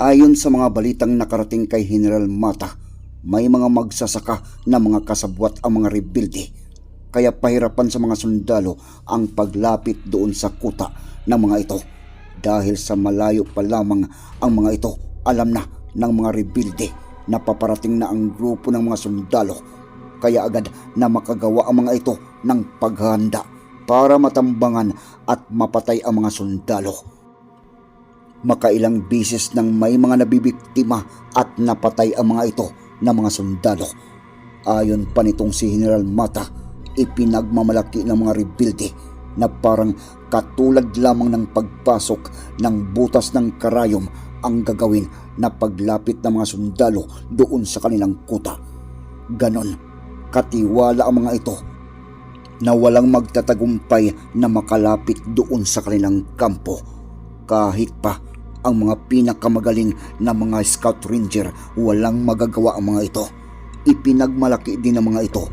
Ayon sa mga balitang nakarating kay General Mata, may mga magsasaka na mga kasabwat ang mga rebelde. Kaya pahirapan sa mga sundalo ang paglapit doon sa kuta ng mga ito. Dahil sa malayo pa lamang ang mga ito, alam na ng mga rebelde na paparating na ang grupo ng mga sundalo. Kaya agad na makagawa ang mga ito ng paghahanda para matambangan at mapatay ang mga sundalo makailang bisis nang may mga nabibiktima at napatay ang mga ito na mga sundalo. Ayon pa nitong si General Mata, ipinagmamalaki ng mga rebelde na parang katulad lamang ng pagpasok ng butas ng karayom ang gagawin na paglapit ng mga sundalo doon sa kanilang kuta. Ganon, katiwala ang mga ito na walang magtatagumpay na makalapit doon sa kanilang kampo kahit pa ang mga pinakamagaling na mga scout ranger walang magagawa ang mga ito. Ipinagmalaki din ng mga ito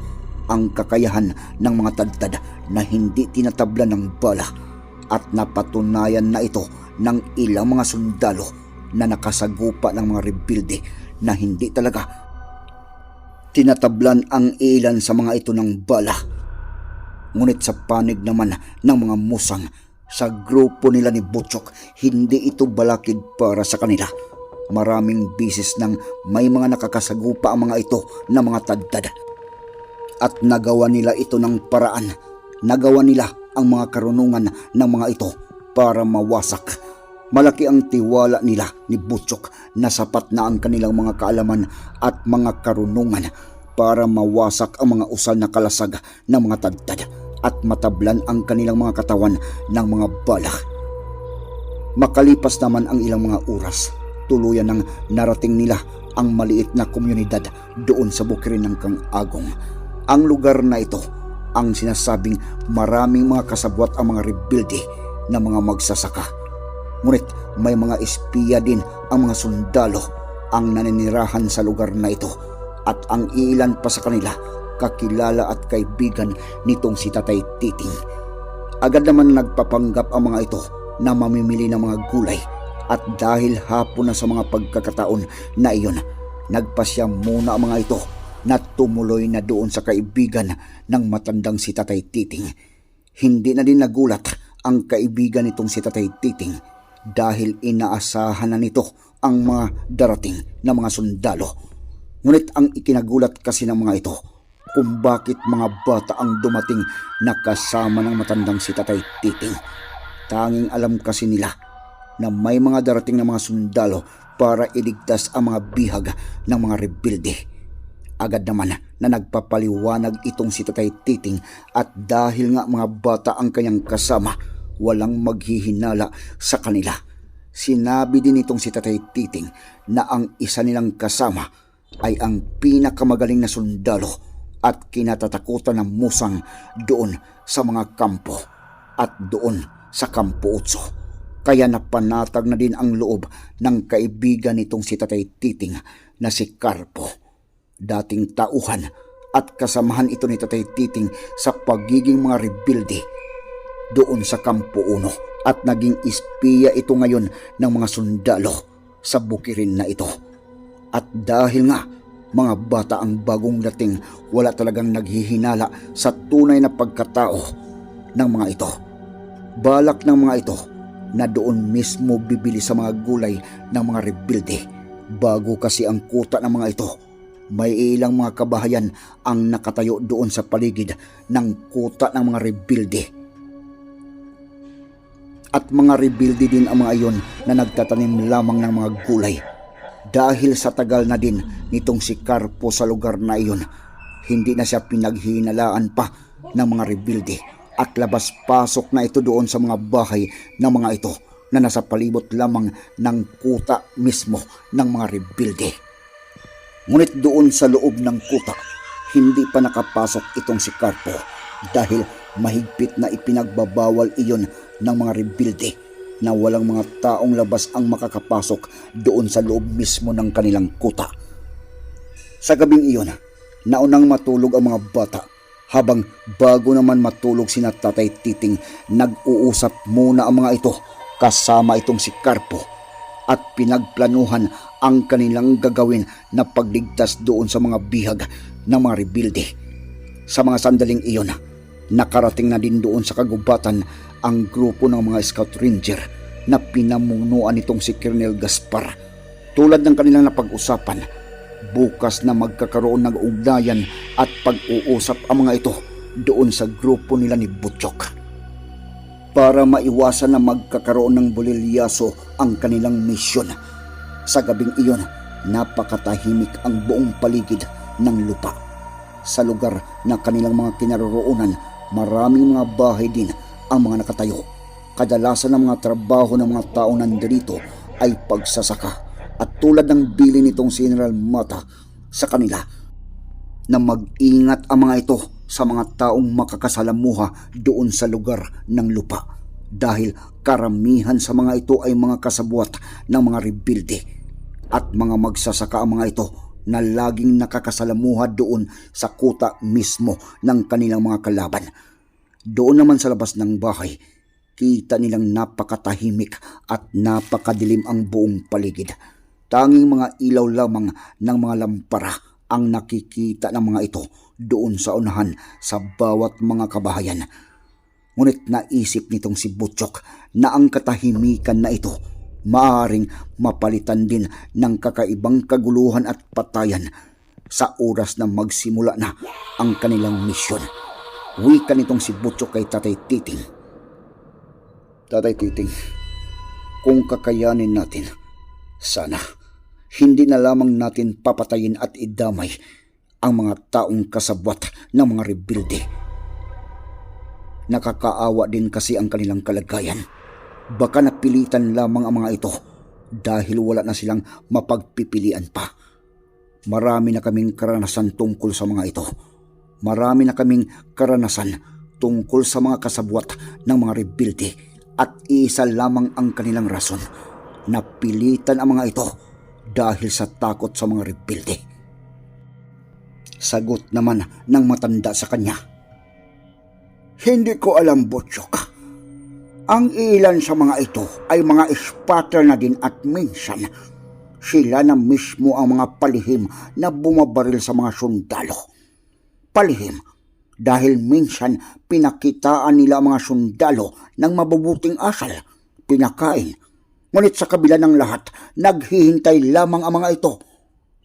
ang kakayahan ng mga tadtad na hindi tinatabla ng bala at napatunayan na ito ng ilang mga sundalo na nakasagupa ng mga rebelde na hindi talaga tinatablan ang ilan sa mga ito ng bala. Ngunit sa panig naman ng mga musang sa grupo nila ni Butchok, hindi ito balakid para sa kanila. Maraming bisis nang may mga nakakasagupa ang mga ito na mga tadtad. At nagawa nila ito ng paraan. Nagawa nila ang mga karunungan ng mga ito para mawasak. Malaki ang tiwala nila ni Butchok na sapat na ang kanilang mga kaalaman at mga karunungan para mawasak ang mga usal na kalasag ng mga tadtad at matablan ang kanilang mga katawan ng mga bala. Makalipas naman ang ilang mga oras, tuluyan ng narating nila ang maliit na komunidad doon sa bukirin ng Kang Agong. Ang lugar na ito ang sinasabing maraming mga kasabwat ang mga rebelde na mga magsasaka. Ngunit may mga espiya din ang mga sundalo ang naninirahan sa lugar na ito at ang ilan pa sa kanila kakilala at kaibigan nitong si Tatay Titing. Agad naman nagpapanggap ang mga ito na mamimili ng mga gulay at dahil hapon na sa mga pagkakataon na iyon, nagpasya muna ang mga ito na tumuloy na doon sa kaibigan ng matandang si Tatay Titing. Hindi na din nagulat ang kaibigan nitong si Tatay Titing dahil inaasahan na nito ang mga darating na mga sundalo. Ngunit ang ikinagulat kasi ng mga ito kung bakit mga bata ang dumating na kasama ng matandang si Tatay Titing. Tanging alam kasi nila na may mga darating na mga sundalo para iligtas ang mga bihag ng mga rebelde. Agad naman na nagpapaliwanag itong si Tatay Titing at dahil nga mga bata ang kanyang kasama, walang maghihinala sa kanila. Sinabi din itong si Tatay Titing na ang isa nilang kasama ay ang pinakamagaling na sundalo at kinatatakutan ng musang doon sa mga kampo at doon sa kampo utso. Kaya napanatag na din ang loob ng kaibigan nitong si Tatay Titing na si Carpo. Dating tauhan at kasamahan ito ni Tatay Titing sa pagiging mga rebelde doon sa Kampo Uno at naging ispiya ito ngayon ng mga sundalo sa bukirin na ito. At dahil nga mga bata ang bagong dating wala talagang naghihinala sa tunay na pagkatao ng mga ito. Balak ng mga ito na doon mismo bibili sa mga gulay ng mga rebelde bago kasi ang kuta ng mga ito may ilang mga kabahayan ang nakatayo doon sa paligid ng kuta ng mga rebilde. At mga rebilde din ang mga iyon na nagtatanim lamang ng mga gulay. Dahil sa tagal na din nitong si Carpo sa lugar na iyon, hindi na siya pinaghinalaan pa ng mga rebilde at labas-pasok na ito doon sa mga bahay ng mga ito na nasa palibot lamang ng kuta mismo ng mga rebilde. Ngunit doon sa loob ng kuta, hindi pa nakapasok itong si Carpo dahil mahigpit na ipinagbabawal iyon ng mga rebilde na walang mga taong labas ang makakapasok doon sa loob mismo ng kanilang kuta. Sa gabing iyon, naunang matulog ang mga bata habang bago naman matulog sina Tatay Titing, nag-uusap muna ang mga ito kasama itong si Carpo at pinagplanuhan ang kanilang gagawin na pagligtas doon sa mga bihag ng mga rebilde. Sa mga sandaling iyon, nakarating na din doon sa kagubatan ang grupo ng mga Scout Ranger na pinamunuan nitong si Colonel Gaspar. Tulad ng kanilang napag-usapan, bukas na magkakaroon ng ugnayan at pag-uusap ang mga ito doon sa grupo nila ni Butchok. Para maiwasan na magkakaroon ng bulilyaso ang kanilang misyon. Sa gabing iyon, napakatahimik ang buong paligid ng lupa. Sa lugar na kanilang mga kinaroroonan, maraming mga bahay din ang mga nakatayo. Kadalasan ng mga trabaho ng mga tao nandito ay pagsasaka at tulad ng bili nitong General Mata sa kanila na mag-ingat ang mga ito sa mga taong makakasalamuha doon sa lugar ng lupa dahil karamihan sa mga ito ay mga kasabwat ng mga rebilde at mga magsasaka ang mga ito na laging nakakasalamuha doon sa kuta mismo ng kanilang mga kalaban. Doon naman sa labas ng bahay, kita nilang napakatahimik at napakadilim ang buong paligid. Tanging mga ilaw lamang ng mga lampara ang nakikita ng mga ito doon sa unahan sa bawat mga kabahayan. Ngunit naisip nitong si Butchok na ang katahimikan na ito maaring mapalitan din ng kakaibang kaguluhan at patayan sa oras na magsimula na ang kanilang misyon. Wika nitong si Butchok kay Tatay Titing. Tatay Titing, kung kakayanin natin, sana hindi na lamang natin papatayin at idamay ang mga taong kasabwat ng mga rebilde. Nakakaawa din kasi ang kanilang kalagayan. Baka napilitan lamang ang mga ito dahil wala na silang mapagpipilian pa. Marami na kaming karanasan tungkol sa mga ito. Marami na kaming karanasan tungkol sa mga kasabwat ng mga rebilde at isa lamang ang kanilang rason. Napilitan ang mga ito dahil sa takot sa mga rebilde. Sagot naman ng matanda sa kanya. Hindi ko alam, Butchok. Ang ilan sa mga ito ay mga spotter na din at minsan sila na mismo ang mga palihim na bumabaril sa mga sundalo. Palihim dahil minsan pinakitaan nila ang mga sundalo ng mabubuting asal, pinakain. Ngunit sa kabila ng lahat, naghihintay lamang ang mga ito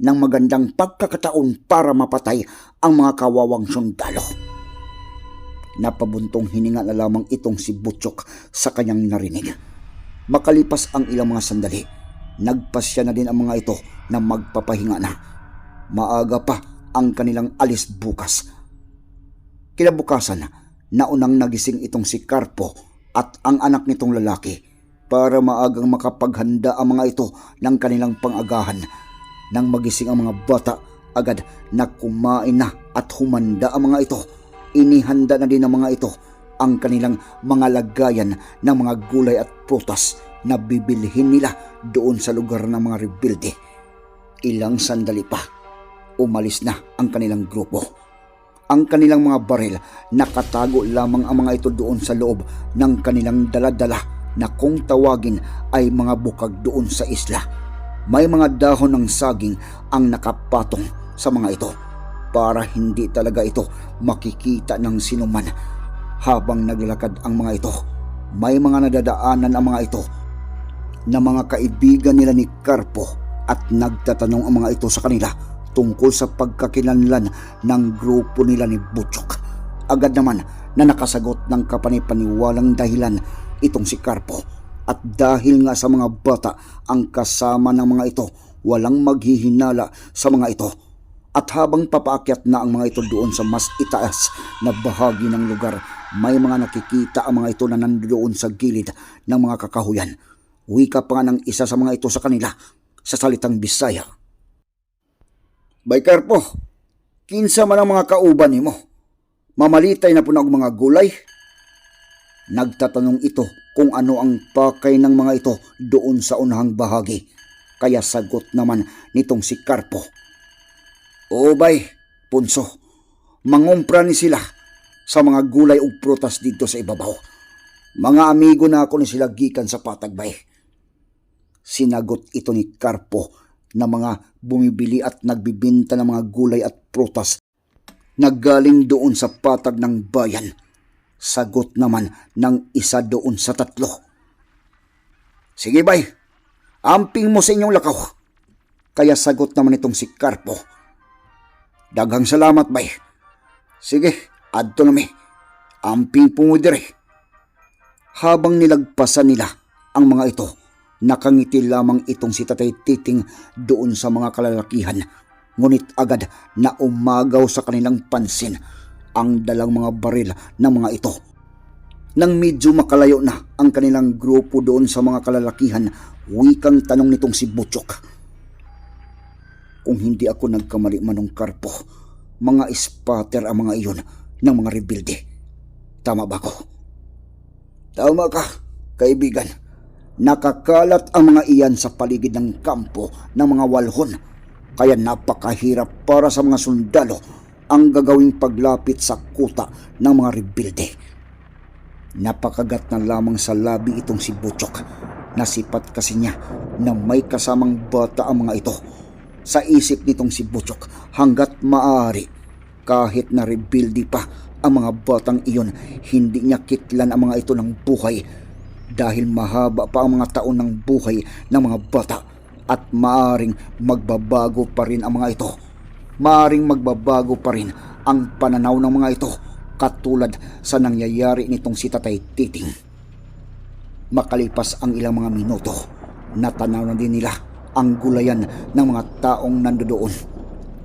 ng magandang pagkakataon para mapatay ang mga kawawang sundalo. Napabuntong hininga na lamang itong si Butchok sa kanyang narinig. Makalipas ang ilang mga sandali, nagpasya na din ang mga ito na magpapahinga na. Maaga pa ang kanilang alis bukas. Kinabukasan, naunang nagising itong si Carpo at ang anak nitong lalaki para maagang makapaghanda ang mga ito ng kanilang pangagahan. Nang magising ang mga bata, agad na kumain na at humanda ang mga ito inihanda na din ng mga ito ang kanilang mga lagayan ng mga gulay at prutas na bibilhin nila doon sa lugar ng mga rebilde. Ilang sandali pa, umalis na ang kanilang grupo. Ang kanilang mga baril, nakatago lamang ang mga ito doon sa loob ng kanilang daladala na kung tawagin ay mga bukag doon sa isla. May mga dahon ng saging ang nakapatong sa mga ito para hindi talaga ito makikita ng sinuman. Habang naglalakad ang mga ito, may mga nadadaanan ang mga ito na mga kaibigan nila ni Carpo at nagtatanong ang mga ito sa kanila tungkol sa pagkakilanlan ng grupo nila ni Butchok. Agad naman na nakasagot ng kapanipaniwalang dahilan itong si Carpo. At dahil nga sa mga bata ang kasama ng mga ito, walang maghihinala sa mga ito. At habang papaakyat na ang mga ito doon sa mas itaas na bahagi ng lugar, may mga nakikita ang mga ito na nandoon sa gilid ng mga kakahuyan. Wika pa nga ng isa sa mga ito sa kanila sa salitang Bisaya. Baykar po, kinsa man ang mga kauban nimo. Mamalitay na po na mga gulay. Nagtatanong ito kung ano ang pakay ng mga ito doon sa unahang bahagi. Kaya sagot naman nitong si Carpo. O punso, mangumpra ni sila sa mga gulay ug prutas dito sa ibabaw. Mga amigo na ako ni sila gikan sa patagbay. Sinagot ito ni Carpo na mga bumibili at nagbibinta ng mga gulay at prutas na galing doon sa patag ng bayan. Sagot naman ng isa doon sa tatlo. Sige bay, amping mo sa inyong lakaw. Kaya sagot naman itong si Carpo. Daghang salamat bay. Sige, adto na mi. Amping po mo dire. Habang nilagpasan nila ang mga ito, nakangiti lamang itong si Tatay Titing doon sa mga kalalakihan. Ngunit agad na umagaw sa kanilang pansin ang dalang mga baril ng mga ito. Nang medyo makalayo na ang kanilang grupo doon sa mga kalalakihan, wikang tanong nitong si Butchok. Kung hindi ako nagkamali manong karpo, mga spatter ang mga iyon ng mga rebilde. Tama ba ko? Tama ka, kaibigan. Nakakalat ang mga iyan sa paligid ng kampo ng mga walhon. Kaya napakahirap para sa mga sundalo ang gagawing paglapit sa kuta ng mga rebilde. Napakagat na lamang sa labi itong si Butchok. Nasipat kasi niya na may kasamang bata ang mga ito. Sa isip nitong si Butchok hanggat maaari kahit na rebilde pa ang mga batang iyon, hindi niya kitlan ang mga ito ng buhay dahil mahaba pa ang mga taon ng buhay ng mga bata at maaring magbabago pa rin ang mga ito. Maaring magbabago pa rin ang pananaw ng mga ito katulad sa nangyayari nitong si Tatay Titing. Makalipas ang ilang mga minuto, natanaw na din nila ang gulayan ng mga taong nandoon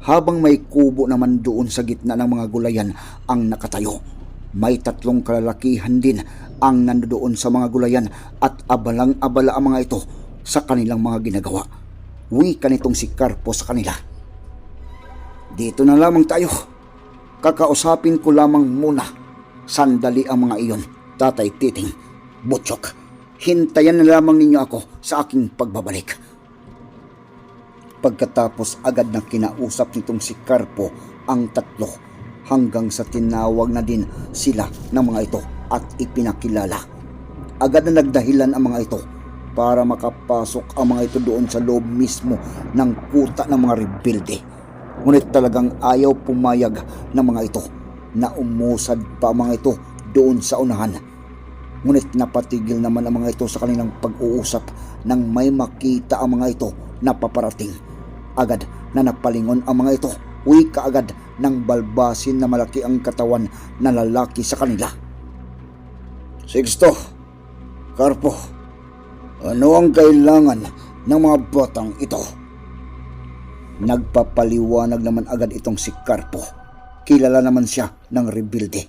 habang may kubo naman doon sa gitna ng mga gulayan ang nakatayo. May tatlong kalalakihan din ang nandoon sa mga gulayan at abalang-abala ang mga ito sa kanilang mga ginagawa. Wika nitong si Carpo sa kanila. Dito na lamang tayo. Kakausapin ko lamang muna. Sandali ang mga iyon, Tatay Titing, Butchok. Hintayan na lamang ninyo ako sa aking pagbabalik. Pagkatapos agad na kinausap nitong si Carpo ang tatlo hanggang sa tinawag na din sila ng mga ito at ipinakilala. Agad na nagdahilan ang mga ito para makapasok ang mga ito doon sa loob mismo ng kuta ng mga rebilde. Ngunit talagang ayaw pumayag ng mga ito na umusad pa mga ito doon sa unahan. Ngunit napatigil naman ang mga ito sa kanilang pag-uusap nang may makita ang mga ito na paparating. Agad na napalingon ang mga ito, uwi kaagad ng balbasin na malaki ang katawan na lalaki sa kanila. Sixto, Carpo, ano ang kailangan ng mga batang ito? Nagpapaliwanag naman agad itong si Carpo. Kilala naman siya ng rebilde.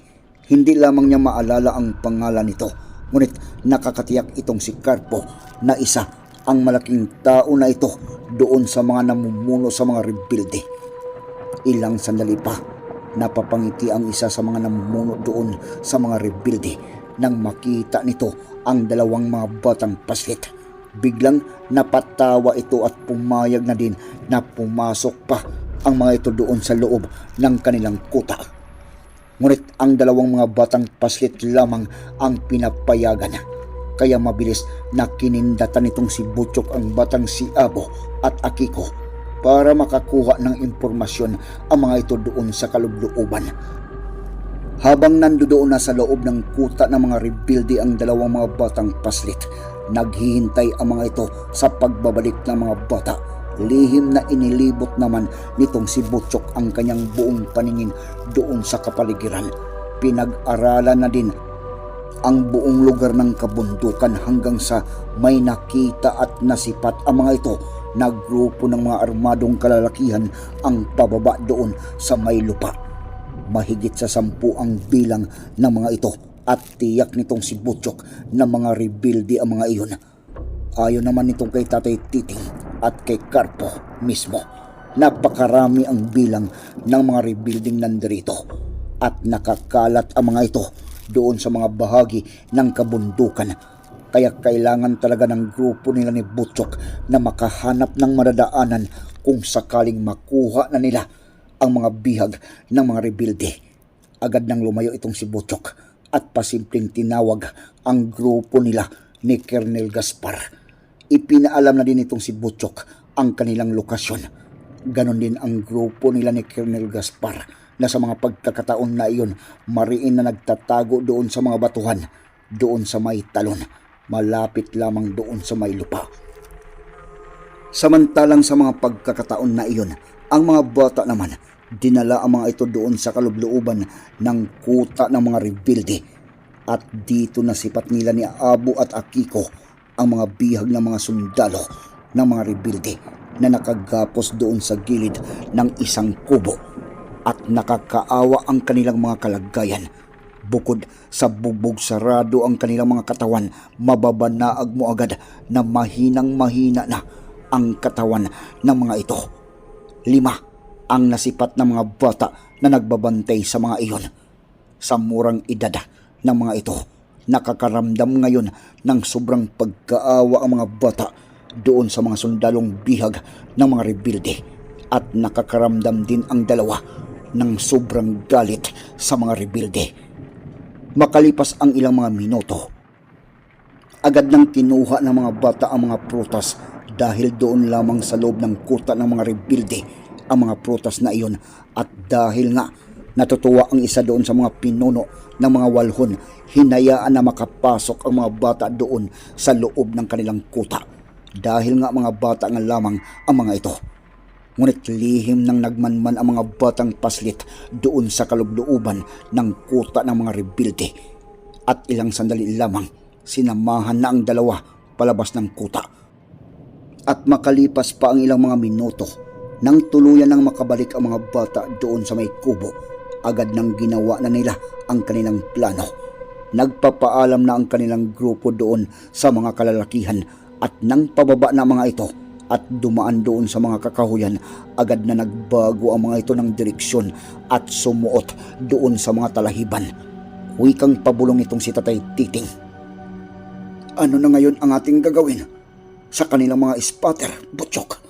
Hindi lamang niya maalala ang pangalan nito, ngunit nakakatiyak itong si Carpo na isa ang malaking tao na ito doon sa mga namumuno sa mga rebilde. Ilang sandali pa, napapangiti ang isa sa mga namumuno doon sa mga rebilde nang makita nito ang dalawang mga batang paslit. Biglang napatawa ito at pumayag na din na pumasok pa ang mga ito doon sa loob ng kanilang kuta. Ngunit ang dalawang mga batang paslit lamang ang pinapayagan. Kaya mabilis na kinindatan nitong si Butchok ang batang si Abo at Akiko para makakuha ng impormasyon ang mga ito doon sa kalubluuban. Habang nandoon na sa loob ng kuta ng mga rebuilde ang dalawang mga batang paslit, naghihintay ang mga ito sa pagbabalik ng mga bata Lihim na inilibot naman nitong si Butchok ang kanyang buong paningin doon sa kapaligiran. Pinag-aralan na din ang buong lugar ng kabundukan hanggang sa may nakita at nasipat ang mga ito na grupo ng mga armadong kalalakihan ang pababa doon sa may lupa. Mahigit sa sampu ang bilang ng mga ito at tiyak nitong si Butchok na mga rebuildi ang mga iyon. Ayon naman nitong kay Tatay Titing at kay Carpo mismo. Napakarami ang bilang ng mga rebuilding nandirito at nakakalat ang mga ito doon sa mga bahagi ng kabundukan. Kaya kailangan talaga ng grupo nila ni Butchok na makahanap ng madadaanan kung sakaling makuha na nila ang mga bihag ng mga rebuilde. Agad nang lumayo itong si Butchok at pasimpleng tinawag ang grupo nila ni Colonel Gaspar. Ipinaalam na din itong si Butchok ang kanilang lokasyon. Ganon din ang grupo nila ni Colonel Gaspar na sa mga pagkakataon na iyon mariin na nagtatago doon sa mga batuhan, doon sa may talon, malapit lamang doon sa may lupa. Samantalang sa mga pagkakataon na iyon, ang mga bata naman, dinala ang mga ito doon sa kalublooban ng kuta ng mga rebuilde. At dito nasipat nila ni Abu at Akiko ang mga bihag ng mga sundalo ng mga rebuilde na nakagapos doon sa gilid ng isang kubo at nakakaawa ang kanilang mga kalagayan. Bukod sa bubog sarado ang kanilang mga katawan, mababanaag mo agad na mahinang mahina na ang katawan ng mga ito. Lima ang nasipat ng mga bata na nagbabantay sa mga iyon. Sa murang edad ng mga ito, nakakaramdam ngayon ng sobrang pagkaawa ang mga bata doon sa mga sundalong bihag ng mga rebuilde at nakakaramdam din ang dalawa ng sobrang galit sa mga rebuilde. Makalipas ang ilang mga minuto, agad nang kinuha ng mga bata ang mga prutas dahil doon lamang sa loob ng kuta ng mga rebuilde ang mga prutas na iyon at dahil nga natutuwa ang isa doon sa mga pinuno ng mga walhon, hinayaan na makapasok ang mga bata doon sa loob ng kanilang kuta dahil nga mga bata nga lamang ang mga ito. Ngunit lihim nang nagmanman ang mga batang paslit doon sa kalublooban ng kuta ng mga rebuilde. At ilang sandali lamang, sinamahan na ang dalawa palabas ng kuta. At makalipas pa ang ilang mga minuto, nang tuluyan nang makabalik ang mga bata doon sa may kubo, agad nang ginawa na nila ang kanilang plano. Nagpapaalam na ang kanilang grupo doon sa mga kalalakihan at nang pababa na mga ito at dumaan doon sa mga kakahuyan, agad na nagbago ang mga ito ng direksyon at sumuot doon sa mga talahiban. Wikang pabulong itong si Tatay Titing. Ano na ngayon ang ating gagawin? Sa kanilang mga spotter, Butchok.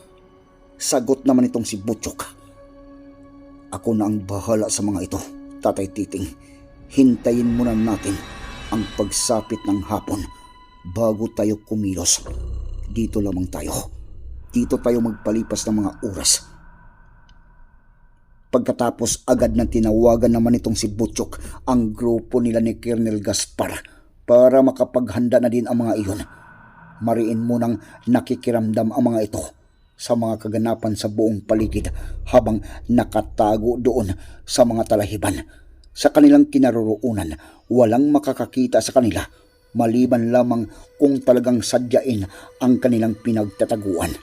Sagot naman itong si Butchok. Ako na ang bahala sa mga ito, Tatay Titing. Hintayin muna natin ang pagsapit ng hapon bago tayo kumilos. Dito lamang tayo. Dito tayo magpalipas ng mga oras. Pagkatapos agad na tinawagan naman itong si Butchok ang grupo nila ni Colonel Gaspar para makapaghanda na din ang mga iyon. Mariin munang nakikiramdam ang mga ito sa mga kaganapan sa buong paligid habang nakatago doon sa mga talahiban. Sa kanilang kinaroroonan, walang makakakita sa kanila maliban lamang kung talagang sadyain ang kanilang pinagtataguan.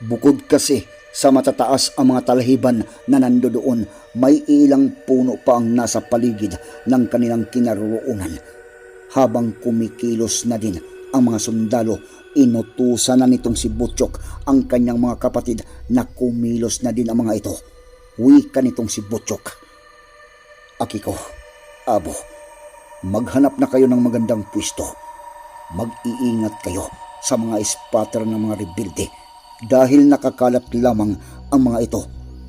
Bukod kasi sa matataas ang mga talahiban na nandoon, may ilang puno pa ang nasa paligid ng kanilang kinaroroonan. Habang kumikilos na din ang mga sundalo, inutusan na nitong si Butchok ang kanyang mga kapatid na kumilos na din ang mga ito. Wika nitong si Butchok. Akiko, Abo, maghanap na kayo ng magandang pwesto. Mag-iingat kayo sa mga spotter ng mga rebuilde dahil nakakalat lamang ang mga ito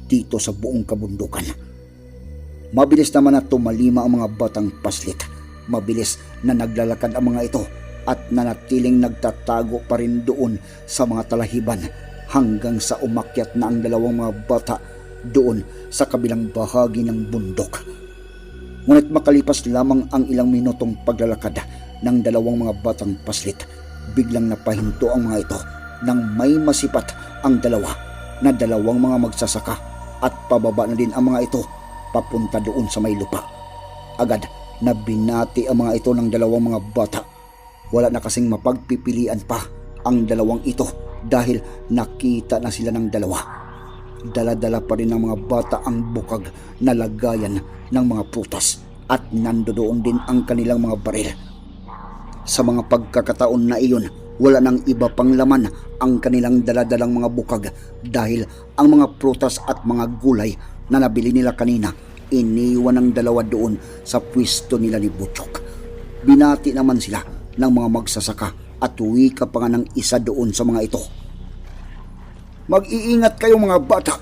dito sa buong kabundukan. Mabilis naman na tumalima ang mga batang paslit. Mabilis na naglalakad ang mga ito at nanatiling nagtatago pa rin doon sa mga talahiban hanggang sa umakyat na ang dalawang mga bata doon sa kabilang bahagi ng bundok. Ngunit makalipas lamang ang ilang minutong paglalakad ng dalawang mga batang paslit, biglang napahinto ang mga ito nang may masipat ang dalawa na dalawang mga magsasaka at pababa na din ang mga ito papunta doon sa may lupa. Agad na binati ang mga ito ng dalawang mga bata. Wala na kasing mapagpipilian pa ang dalawang ito dahil nakita na sila ng dalawa. Dala-dala pa rin ng mga bata ang bukag na lagayan ng mga prutas at nandoon din ang kanilang mga baril. Sa mga pagkakataon na iyon, wala nang iba pang laman ang kanilang daladalang mga bukag dahil ang mga prutas at mga gulay na nabili nila kanina iniwan ng dalawa doon sa pwesto nila ni Butchok. Binati naman sila ng mga magsasaka at wika pa nga ng isa doon sa mga ito. Mag-iingat kayo mga bata.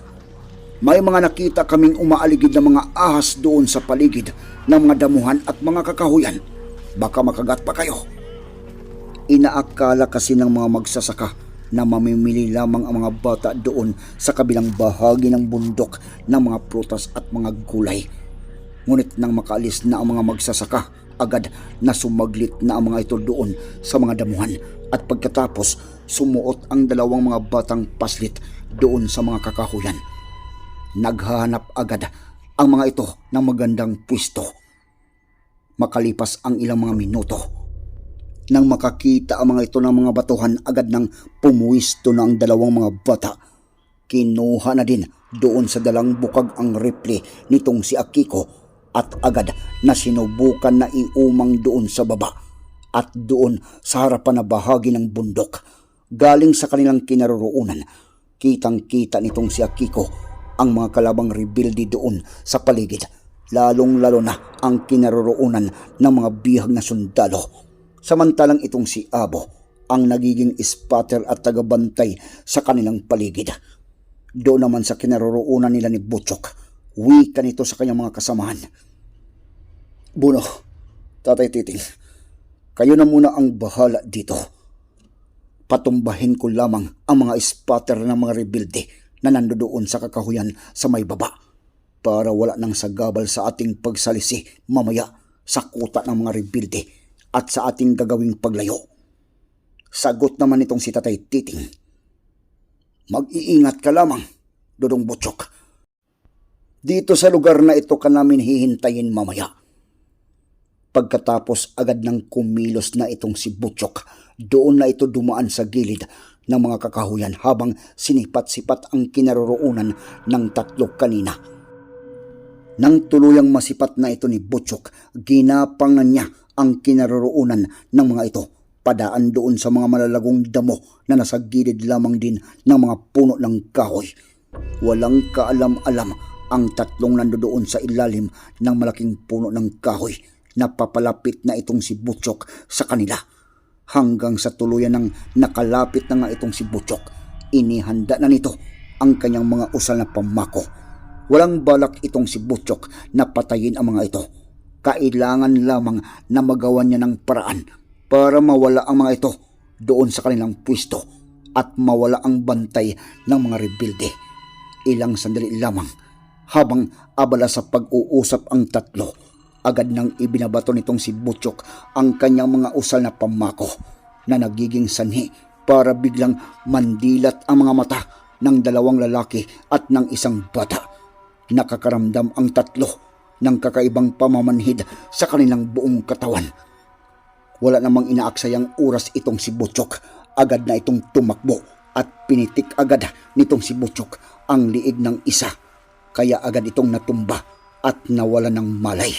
May mga nakita kaming umaaligid na mga ahas doon sa paligid ng mga damuhan at mga kakahuyan. Baka makagat pa kayo. Inaakala kasi ng mga magsasaka na mamimili lamang ang mga bata doon sa kabilang bahagi ng bundok ng mga prutas at mga gulay. Ngunit nang makaalis na ang mga magsasaka, agad na sumaglit na ang mga ito doon sa mga damuhan at pagkatapos sumuot ang dalawang mga batang paslit doon sa mga kakahuyan. Naghahanap agad ang mga ito ng magandang pwisto. Makalipas ang ilang mga minuto, nang makakita ang mga ito ng mga batuhan agad nang pumuwisto na ang dalawang mga bata. Kinuha na din doon sa dalang bukag ang rifle nitong si Akiko at agad na sinubukan na iumang doon sa baba at doon sa harapan na bahagi ng bundok. Galing sa kanilang kinaroroonan, kitang-kita nitong si Akiko ang mga kalabang rebuildi doon sa paligid, lalong-lalo na ang kinaroroonan ng mga bihag na sundalo. Samantalang itong si Abo ang nagiging spotter at tagabantay sa kanilang paligid. Doon naman sa kinaroroonan nila ni Butchok, wika nito sa kanyang mga kasamahan. Buno, Tatay Titing, kayo na muna ang bahala dito. Patumbahin ko lamang ang mga spotter ng mga rebuilde na nandoon sa kakahuyan sa may baba para wala nang sagabal sa ating pagsalisi mamaya sa kuta ng mga rebuilde at sa ating gagawing paglayo. Sagot naman itong si Tatay Titing. Mag-iingat ka lamang, Dodong Butchok. Dito sa lugar na ito ka namin hihintayin mamaya. Pagkatapos agad ng kumilos na itong si Butchok, doon na ito dumaan sa gilid ng mga kakahuyan habang sinipat-sipat ang kinaroroonan ng tatlo kanina. Nang tuluyang masipat na ito ni Butchok, ginapang na niya ang kinaroroonan ng mga ito padaan doon sa mga malalagong damo na nasa gilid lamang din ng mga puno ng kahoy. Walang kaalam-alam ang tatlong nandoon sa ilalim ng malaking puno ng kahoy na papalapit na itong si Butchok sa kanila. Hanggang sa tuluyan ng nakalapit na nga itong si Butchok, inihanda na nito ang kanyang mga usal na pamako. Walang balak itong si Butchok na patayin ang mga ito. Kailangan lamang na magawa niya ng paraan para mawala ang mga ito doon sa kanilang pwesto at mawala ang bantay ng mga rebuilde. Ilang sandali lamang habang abala sa pag-uusap ang tatlo, agad nang ibinabato nitong si Butchok ang kanyang mga usal na pamako na nagiging sanhi para biglang mandilat ang mga mata ng dalawang lalaki at ng isang bata. Nakakaramdam ang tatlo ng kakaibang pamamanhid sa kanilang buong katawan. Wala namang inaaksayang oras itong si Butchok. Agad na itong tumakbo at pinitik agad nitong si Butchok ang liig ng isa. Kaya agad itong natumba at nawala ng malay.